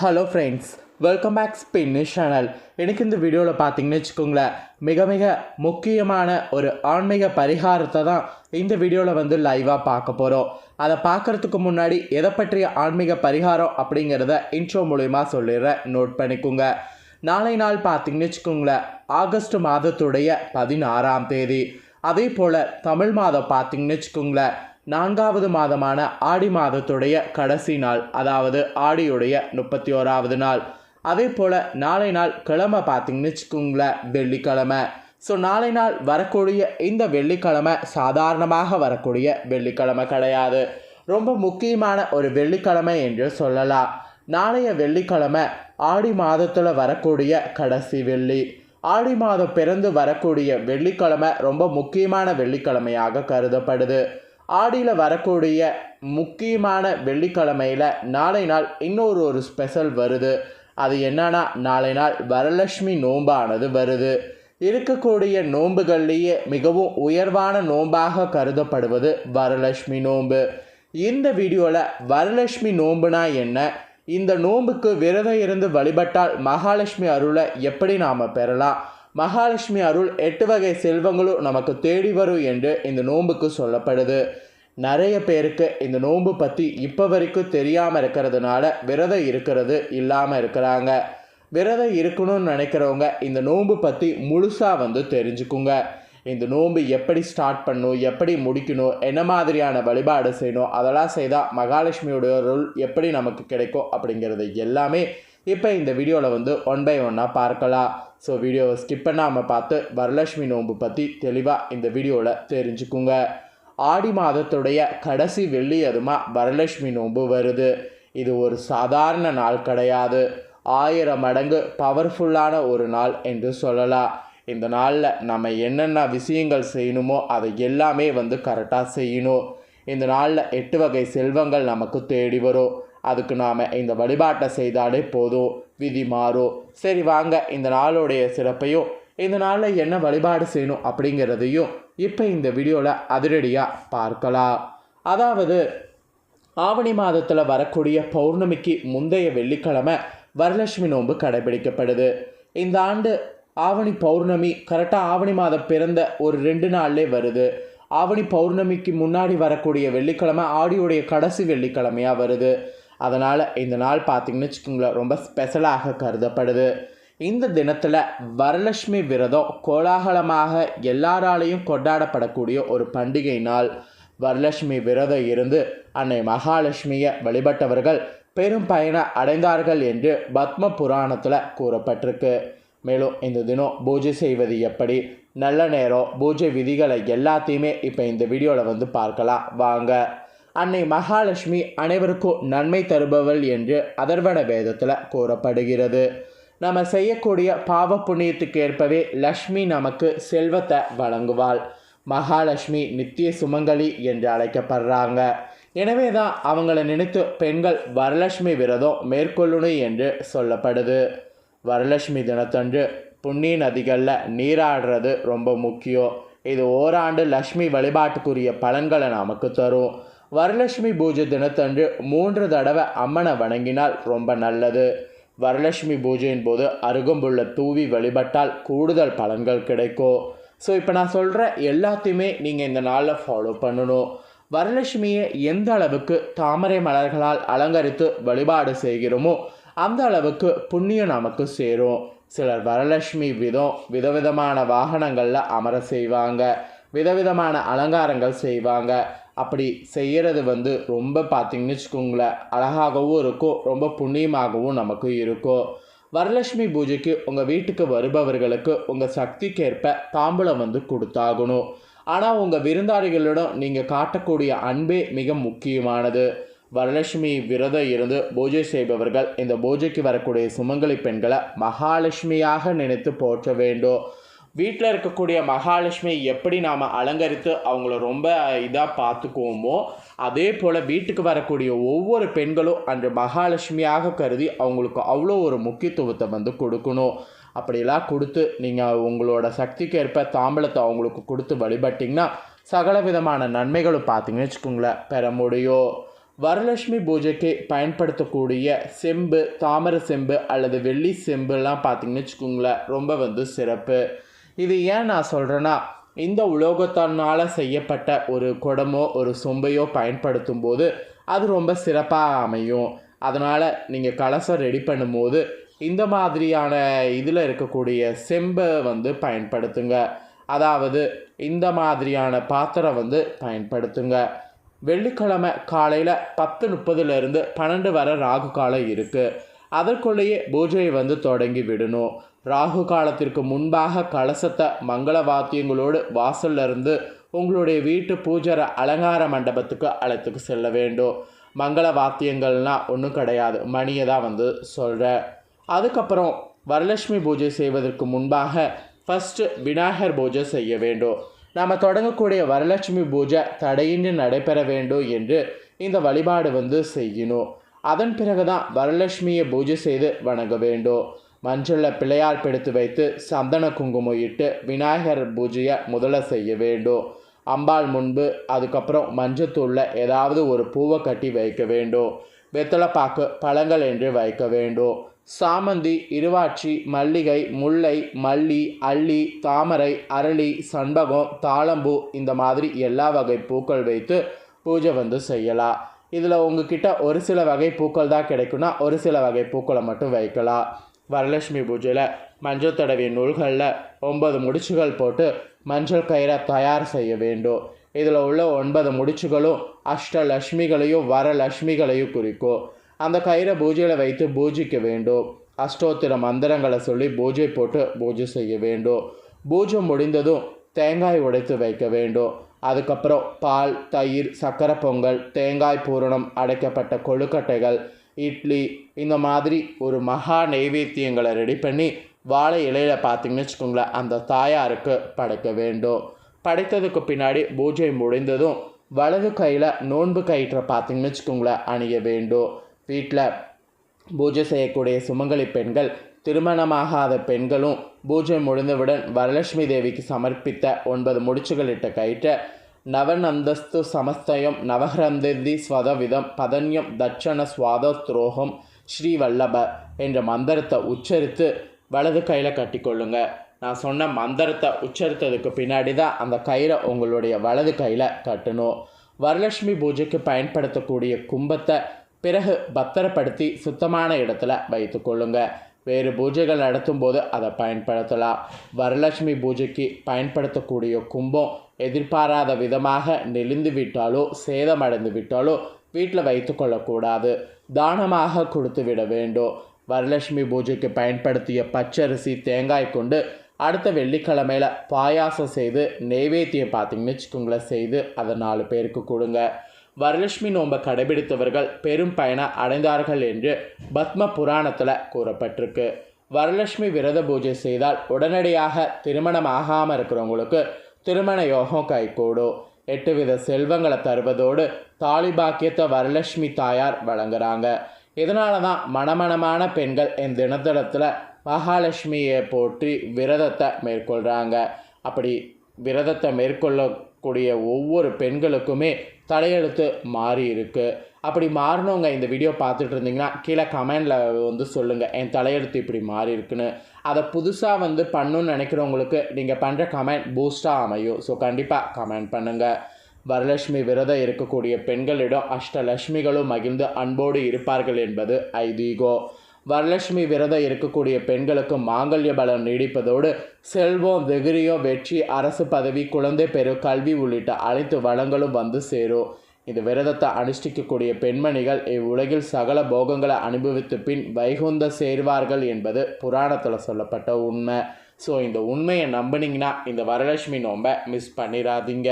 Hello friends welcome back ஸ்பின்னு channel எனக்கு இந்த வீடியோவில் பார்த்தீங்கன்னு வச்சுக்கோங்களேன் மிக மிக முக்கியமான ஒரு ஆன்மீக பரிகாரத்தை தான் இந்த வீடியோவில் வந்து லைவாக பார்க்க போகிறோம் அதை பார்க்குறதுக்கு முன்னாடி எதை பற்றிய ஆன்மீக பரிகாரம் அப்படிங்கிறத இன்ட்ரோ மூலிமா சொல்லிடுறேன். நோட் பண்ணிக்கோங்க. நாளை நாள் பார்த்தீங்கன்னு வச்சுக்கோங்களேன் ஆகஸ்ட் மாதத்துடைய பதினாறாம் தேதி. அதே போல் தமிழ் மாதம் பார்த்தீங்கன்னு வச்சுக்கோங்களேன் நான்காவது மாதமான ஆடி மாதத்துடைய கடைசி நாள் அதாவது ஆடியுடைய முப்பத்தி ஓராவது நாள். அதே போல் நாளை நாள் கிழமை பார்த்தீங்கன்னு வச்சுக்கோங்களேன் வெள்ளிக்கிழமை. ஸோ நாளை நாள் வரக்கூடிய இந்த வெள்ளிக்கிழமை சாதாரணமாக வரக்கூடிய வெள்ளிக்கிழமை கிடையாது. ரொம்ப முக்கியமான ஒரு வெள்ளிக்கிழமை என்று சொல்லலாம். நாளைய வெள்ளிக்கிழமை ஆடி மாதத்தில் வரக்கூடிய கடைசி வெள்ளி. ஆடி மாதம் பிறந்து வரக்கூடிய வெள்ளிக்கிழமை ரொம்ப முக்கியமான வெள்ளிக்கிழமையாக கருதப்படுது. ஆடியில் வரக்கூடிய முக்கியமான வெள்ளிக்கிழமையில் நாளை நாள் இன்னொரு ஒரு ஸ்பெஷல் வருது. அது என்னன்னா நாளை நாள் வரலட்சுமி நோம்பானது வருது. இருக்கக்கூடிய நோன்புகள்லேயே மிகவும் உயர்வான நோன்பாக கருதப்படுவது வரலட்சுமி நோன்பு இந்த வீடியோவில் வரலட்சுமி நோன்புனா என்ன? இந்த நோன்புக்கு விரதம் இருந்து வழிபட்டால் மகாலட்சுமி அருளை எப்படி நாம் பெறலாம்? மகாலட்சுமி அருள் எட்டு வகை செல்வங்களும் நமக்கு தேடி வரும் என்று இந்த நோன்புக்கு சொல்லப்படுது. நிறைய பேருக்கு இந்த நோன்பு பற்றி இப்போ வரைக்கும் தெரியாமல் இருக்கிறதுனால விரதம் இருக்கிறது இல்லாமல் இருக்கிறாங்க. விரதம் இருக்கணும்னு நினைக்கிறவங்க இந்த நோன்பு பற்றி முழுசாக வந்து தெரிஞ்சுக்குங்க. இந்த நோன்பு எப்படி ஸ்டார்ட் பண்ணணும் எப்படி முடிக்கணும் என்ன மாதிரியான வழிபாடு செய்யணும் அதெல்லாம் செய்தால் மகாலட்சுமியோட அருள் எப்படி நமக்கு கிடைக்கும் அப்படிங்கிறது எல்லாமே இப்போ இந்த வீடியோவில் வந்து ஒன் பை ஒன்னாக பார்க்கலாம். ஸோ வீடியோவை ஸ்கிப் பண்ணாமல் பார்த்து வரலட்சுமி நோன்பு பற்றி தெளிவாக இந்த வீடியோவில் தெரிஞ்சுக்குங்க. ஆடி மாதத்துடைய கடைசி வெள்ளி அதுமா வரலட்சுமி நோன்பு வருது. இது ஒரு சாதாரண நாள் கிடையாது. ஆயிரம் மடங்கு பவர்ஃபுல்லான ஒரு நாள் என்று சொல்லலாம். இந்த நாளில் நம்ம என்னென்ன விஷயங்கள் செய்யணுமோ அதை எல்லாமே வந்து கரெக்டாக செய்யணும். இந்த நாளில் எட்டு வகை செல்வங்கள் நமக்கு தேடி வரும். அதுக்கு நாம் இந்த வழிபாட்டை செய்தாலே போதும். விதி மாறும் சரி வாங்க. இந்த நாளுடைய சிறப்பையும் இந்த நாளில் என்ன வழிபாடு செய்யணும் அப்படிங்கிறதையும் இப்போ இந்த வீடியோவில் அதிரடியாக பார்க்கலாம். அதாவது ஆவணி மாதத்தில் வரக்கூடிய பௌர்ணமிக்கு முந்தைய வெள்ளிக்கிழமை வரலட்சுமி நோன்பு கடைபிடிக்கப்படுது. இந்த ஆண்டு ஆவணி பௌர்ணமி கரெக்டாக ஆவணி மாதம் பிறந்த ஒரு ரெண்டு நாள்லே வருது. ஆவணி பௌர்ணமிக்கு முன்னாடி வரக்கூடிய வெள்ளிக்கிழமை ஆடியோடைய கடைசி வெள்ளிக்கிழமையாக வருது. அதனால் இந்த நாள் பார்த்திங்கன்னு வச்சுக்கோங்களேன் ரொம்ப ஸ்பெஷலாக கருதப்படுது. இந்த தினத்தில் வரலட்சுமி விரதம் கோலாகலமாக எல்லாராலையும் கொண்டாடப்படக்கூடிய ஒரு பண்டிகை நாள். வரலட்சுமி விரதம் இருந்து அன்னை மகாலட்சுமியை வழிபட்டவர்கள் பெரும் பயனை அடைந்தார்கள் என்று பத்ம புராணத்தில் கூறப்பட்டிருக்கு. மேலும் இந்த தினம் பூஜை செய்வது எப்படி? நல்ல நேரம் பூஜை விதிகளை எல்லாத்தையுமே இப்போ இந்த வீடியோவில் வந்து பார்க்கலாம். வாங்க. அன்னை மகாலட்சுமி அனைவருக்கும் நன்மை தருபவள் என்று அதர்வன வேதத்தில் கூறப்படுகிறது. நம்ம செய்யக்கூடிய பாவ புண்ணியத்துக்கு ஏற்பவே லக்ஷ்மி நமக்கு செல்வத்தை வழங்குவாள். மகாலட்சுமி நித்திய சுமங்கலி என்று அழைக்கப்படுறாங்க. எனவே தான் அவங்கள நினைத்து பெண்கள் வரலட்சுமி விரதம் மேற்கொள்ளணும் என்று சொல்லப்படுது. வரலட்சுமி தினத்தன்று புண்ணிய நதிகளில் நீராடுறது ரொம்ப முக்கியம். இது ஓராண்டு லக்ஷ்மி வழிபாட்டுக்குரிய பலன்களை நமக்கு தரும். வரலட்சுமி பூஜை தினத்தன்று மூன்று தடவை அம்மனை வணங்கினால் ரொம்ப நல்லது. வரலட்சுமி பூஜையின் போது அருகம்புள்ள தூவி வழிபட்டால் கூடுதல் பலன்கள் கிடைக்கும். ஸோ இப்போ நான் சொல்கிற எல்லாத்தையுமே நீங்கள் இந்த நாளில் ஃபாலோ பண்ணணும். வரலட்சுமியை எந்த அளவுக்கு தாமரை மலர்களால் அலங்கரித்து வழிபாடு செய்கிறோமோ அந்த அளவுக்கு புண்ணியம் நமக்கு சேரும். சிலர் வரலட்சுமி விதம் விதவிதமான வாகனங்களில் அமர செய்வாங்க. விதவிதமான அலங்காரங்கள் செய்வாங்க. அப்படி செய்கிறது வந்து ரொம்ப பார்த்திங்கன்னு வச்சுக்கோங்களேன் அழகாகவும் இருக்கும் ரொம்ப புண்ணியமாகவும் நமக்கு இருக்கும். வரலட்சுமி பூஜைக்கு உங்கள் வீட்டுக்கு வருபவர்களுக்கு உங்கள் சக்திக்கேற்ப தாம்பூலம் வந்து கொடுத்தாகணும். ஆனால் உங்கள் விருந்தாளிகளிடம் நீங்கள் காட்டக்கூடிய அன்பே மிக முக்கியமானது. வரலட்சுமி விரதம் இருந்து பூஜை செய்பவர்கள் இந்த பூஜைக்கு வரக்கூடிய சுமங்கலி பெண்களை மகாலட்சுமியாக நினைத்து போற்ற வேண்டும். வீட்டில் இருக்கக்கூடிய மகாலட்சுமி எப்படி நாம் அலங்கரித்து அவங்கள ரொம்ப இதாக பார்த்துக்குவோமோ அதே போல் வீட்டுக்கு வரக்கூடிய ஒவ்வொரு பெண்களும் அன்று மகாலட்சுமியாக கருதி அவங்களுக்கு அவ்வளோ ஒரு முக்கியத்துவத்தை வந்து கொடுக்கணும். அப்படிலாம் கொடுத்து நீங்கள் உங்களோட சக்திக்கு ஏற்ப தாம்பலத்தை அவங்களுக்கு கொடுத்து வழிபட்டிங்கன்னா சகல விதமான நன்மைகளும் பார்த்தீங்கன்னு வச்சுக்கோங்களேன். பெற முடியும் வரலட்சுமி பூஜைக்கு பயன்படுத்தக்கூடிய செம்பு தாமரை செம்பு அல்லது வெள்ளி செம்புலாம் பார்த்திங்கன்னு வச்சுக்கோங்களேன். ரொம்ப வந்து சிறப்பு. இது ஏன் நான் சொல்கிறேன்னா இந்த உலோகத்தினால் செய்யப்பட்ட ஒரு குடமோ ஒரு சொம்பையோ பயன்படுத்தும் போது அது ரொம்ப சிறப்பாக அமையும். அதனால் நீங்கள் கலசம் ரெடி பண்ணும்போது இந்த மாதிரியான இதில் இருக்கக்கூடிய செம்பை வந்து பயன்படுத்துங்க. அதாவது இந்த மாதிரியான பாத்திரம் வந்து பயன்படுத்துங்க. வெள்ளிக்கிழமை காலையில் பத்து முப்பதுலேருந்து பன்னெண்டு வரை ராகு காலம் இருக்குது அதற்குள்ளேயே பூஜையை வந்து தொடங்கி விடணும். ராகு காலத்திற்கு முன்பாக கலசத்தை மங்கள வாத்தியங்களோடு வாசல்ல இருந்து உங்களுடைய வீட்டு பூஜை அலங்கார மண்டபத்துக்கு அழைத்துக்கு செல்ல வேண்டும். மங்கள வாத்தியங்கள்னால் ஒன்றும் கிடையாது. மணியை தான் வந்து சொல்கிறேன் அதுக்கப்புறம் வரலட்சுமி பூஜை செய்வதற்கு முன்பாக ஃபஸ்ட்டு விநாயகர் பூஜை செய்ய வேண்டும். நாம் தொடங்கக்கூடிய வரலட்சுமி பூஜை தடையின்றி நடைபெற வேண்டும் என்று இந்த வழிபாடு வந்து செய்யணும். அதன் பிறகு தான் வரலட்சுமியை பூஜை செய்து வணங்க வேண்டும். மஞ்சளில் பிள்ளையார் பிடித்து வைத்து சந்தன குங்குமம் இட்டு விநாயகர் பூஜையை முதல்ல செய்ய வேண்டும். அம்பாள் முன்பு அதுக்கப்புறம் மஞ்சத்தூளில் ஏதாவது ஒரு பூவை கட்டி வைக்க வேண்டும். வெத்தலைப்பாக்கு பழங்கள் என்று வைக்க வேண்டும். சாமந்தி இருவாட்சி மல்லிகை முல்லை மல்லி அள்ளி தாமரை அரளி சண்பகம் தாளம்பூ இந்த மாதிரி எல்லா வகை பூக்கள் வைத்து பூஜை வந்து செய்யலாம். இதில் உங்ககிட்ட ஒரு சில வகை பூக்கள் தான் கிடைக்குன்னா ஒரு சில வகை பூக்களை மட்டும் வைக்கலாம். வரலட்சுமி பூஜையில் மஞ்சள் தடவி நூல்களில் ஒன்பது முடிச்சுகள் போட்டு மஞ்சள் கயிறை தயார் செய்ய வேண்டும். இதில் உள்ள ஒன்பது முடிச்சுகளும் அஷ்டலட்சுமிகளையும் வரலட்சுமிகளையும் குறிக்கும். அந்த கயிறை பூஜையில் வைத்து பூஜிக்க வேண்டும். அஷ்டோத்திர மந்திரங்களை சொல்லி பூஜை போட்டு பூஜை செய்ய வேண்டும். பூஜை முடிந்ததும் தேங்காய் உடைத்து வைக்க வேண்டும். அதுக்கப்புறம் பால் தயிர் சக்கரை பொங்கல் தேங்காய் பூரணம் அடைக்கப்பட்ட கொழுக்கட்டைகள் இட்லி இந்த மாதிரி ஒரு மகா நெய்வேத்தியங்களை ரெடி பண்ணி வாழை இலையில் பார்த்திங்கன்னு வச்சுக்கோங்களேன் அந்த தாயாருக்கு படைக்க வேண்டும். படைத்ததுக்கு பின்னாடி பூஜை முடிந்ததும் வலது கையில் நோன்பு கயிற்றை பார்த்திங்கன்னு வச்சுக்கோங்களேன் அணிய வேண்டும். வீட்டில் பூஜை செய்யக்கூடிய சுமங்கலி பெண்கள் திருமணமாகாத பெண்களும் பூஜை முடிந்தவுடன் வரலட்சுமி தேவிக்கு சமர்ப்பித்த ஒன்பது முடிச்சுகளிட்ட கயிற்ற நவநந்தஸ்து சமஸ்தயம் நவகிரந்தி ஸ்வதவிதம் பதன்யம் தட்சண சுவாத துரோகம் ஸ்ரீவல்லப என்ற மந்திரத்தை உச்சரித்து வலது கையில் கட்டிக்கொள்ளுங்க நான் சொன்ன மந்திரத்தை உச்சரித்ததுக்கு பின்னாடி தான் அந்த கயிறை உங்களுடைய வலது கையில் கட்டணும். வரலட்சுமி பூஜைக்கு பயன்படுத்தக்கூடிய கும்பத்தை பிறகு பத்திரப்படுத்தி சுத்தமான இடத்துல வைத்துக்கொள்ளுங்கள் வேறு பூஜைகள் நடத்தும் போது அதை பயன்படுத்தலாம். வரலட்சுமி பூஜைக்கு பயன்படுத்தக்கூடிய கும்பம் எதிர்பாராத விதமாக நெளிந்து விட்டாலோ சேதமடைந்து விட்டாலோ வீட்டில் வைத்து கொள்ளக்கூடாது. தானமாக கொடுத்து விட வேண்டும். வரலட்சுமி பூஜைக்கு பயன்படுத்திய பச்சரிசி தேங்காய் கொண்டு அடுத்த வெள்ளிக்கிழமையில் பாயாசம் செய்து நெய்வேத்தியம் பார்த்தீங்கன்னு வச்சுக்கோங்களேன் செய்து அதை நாலு பேருக்கு கொடுங்க. வரலட்சுமி நோன்பை கடைபிடித்தவர்கள் பெரும் பயனை அடைந்தார்கள் என்று பத்ம புராணத்தில் கூறப்பட்டிருக்கு. வரலட்சுமி விரத பூஜை செய்தால் உடனடியாக திருமணம் ஆகாமல் இருக்கிறவங்களுக்கு திருமண யோகம் கைகூடும். எட்டு வித செல்வங்களை தருவதோடு தாலி பாக்கியத்தை வரலட்சுமி தாயார் வழங்குறாங்க. இதனால தான் மணமணமான பெண்கள் இந்த தினத்தளத்தில் மகாலட்சுமியை போற்றி விரதத்தை மேற்கொள்கிறாங்க அப்படி விரதத்தை மேற்கொள்ள கூடிய ஒவ்வொரு பெண்களுக்குமே தலையெழுத்து மாறி இருக்கு அப்படி மாறினவங்க இந்த வீடியோ பார்த்துட்டு இருந்தீங்கன்னா கீழே கமெண்டில் வந்து சொல்லுங்கள் என் தலையெழுத்து இப்படி மாறி இருக்குன்னு அதை புதுசாக வந்து பண்ணணும்னு நினைக்கிறவங்களுக்கு நீங்கள் பண்ணுற கமெண்ட் பூஸ்ட்டாக அமையும். ஸோ கண்டிப்பாக கமெண்ட் பண்ணுங்கள் வரலட்சுமி விரதம் இருக்கக்கூடிய பெண்களிடம் அஷ்டலட்சுமிகளும் மகிழ்ந்து அன்போடு இருப்பார்கள் என்பது ஐதீகோ. வரலட்சுமி விரதம் இருக்கக்கூடிய பெண்களுக்கு மாங்கல்ய பலம் நீடிப்பதோடு செல்வம் வெகுரியம் வெற்றி அரசு பதவி குழந்தை பெரு கல்வி உள்ளிட்ட அனைத்து வளங்களும் வந்து சேரும். இந்த விரதத்தை அனுஷ்டிக்கக்கூடிய பெண்மணிகள் இவ்வுலகில் சகல போகங்களை அனுபவித்த பின் வைகுந்த சேர்வார்கள் என்பது புராணத்தில் சொல்லப்பட்ட உண்மை. ஸோ இந்த உண்மையை நம்பினீங்கன்னா இந்த வரலட்சுமி நோம்பை மிஸ் பண்ணிடாதீங்க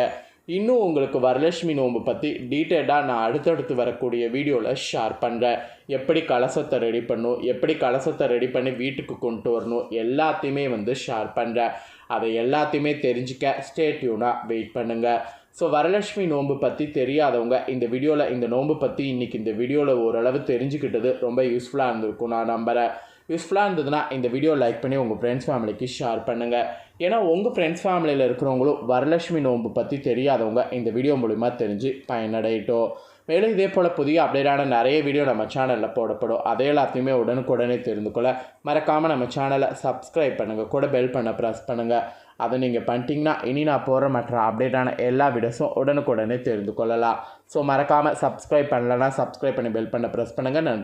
இன்னும் உங்களுக்கு வரலட்சுமி நோம்பு பற்றி டீட்டெயிலாக நான் அடுத்தடுத்து வரக்கூடிய வீடியோவில் ஷேர் பண்ணுறேன் எப்படி கலசத்தை ரெடி பண்ணும் எப்படி கலசத்தை ரெடி பண்ணி வீட்டுக்கு கொண்டு வரணும் எல்லாத்தையுமே வந்து ஷேர் பண்ணுறேன் அதை எல்லாத்தையுமே தெரிஞ்சுக்க ஸ்டேட்யூனாக வெயிட் பண்ணுங்கள் ஸோ வரலட்சுமி நோன்பு பற்றி தெரியாதவங்க இந்த வீடியோவில் இந்த நோன்பு பற்றி இன்றைக்கி இந்த வீடியோவில் ஓரளவு தெரிஞ்சுக்கிட்டது ரொம்ப யூஸ்ஃபுல்லாக இருந்திருக்கும் நான் நம்புகிறேன் யூஸ்ஃபுல்லாக இருந்ததுன்னா இந்த வீடியோ லைக் பண்ணி உங்கள் ஃப்ரெண்ட்ஸ் ஃபேமிலிக்கு ஷேர் பண்ணுங்கள் ஏன்னா உங்கள் ஃப்ரெண்ட்ஸ் ஃபேமிலியில் இருக்கிறவங்களும் வரலட்சுமி நோன்பு பற்றி தெரியாதவங்க இந்த வீடியோ மூலிமா தெரிஞ்சு பயனடையட்டும். மேலும் இதே போல் புதிய அப்டேட்டான நிறைய வீடியோ நம்ம சேனலில் போடப்படும். அதே எல்லாத்தையுமே உடனுக்குடனே தெரிந்து கொள்ள மறக்காமல் நம்ம சேனலை சப்ஸ்கிரைப் பண்ணுங்கள் கூட பெல் பண்ண ப்ரெஸ் பண்ணுங்கள் அதை நீங்கள் பண்ணிட்டீங்கன்னா இனி நான் போகிற மற்ற அப்டேட்டான எல்லா வீடியோஸும் உடனுக்குடனே தெரிந்து கொள்ளலாம். ஸோ மறக்காமல் சப்ஸ்கிரைப் பண்ணலன்னா சப்ஸ்கிரைப் பண்ணி பெல் பண்ண ப்ரெஸ் பண்ணுங்கள் நன்றி.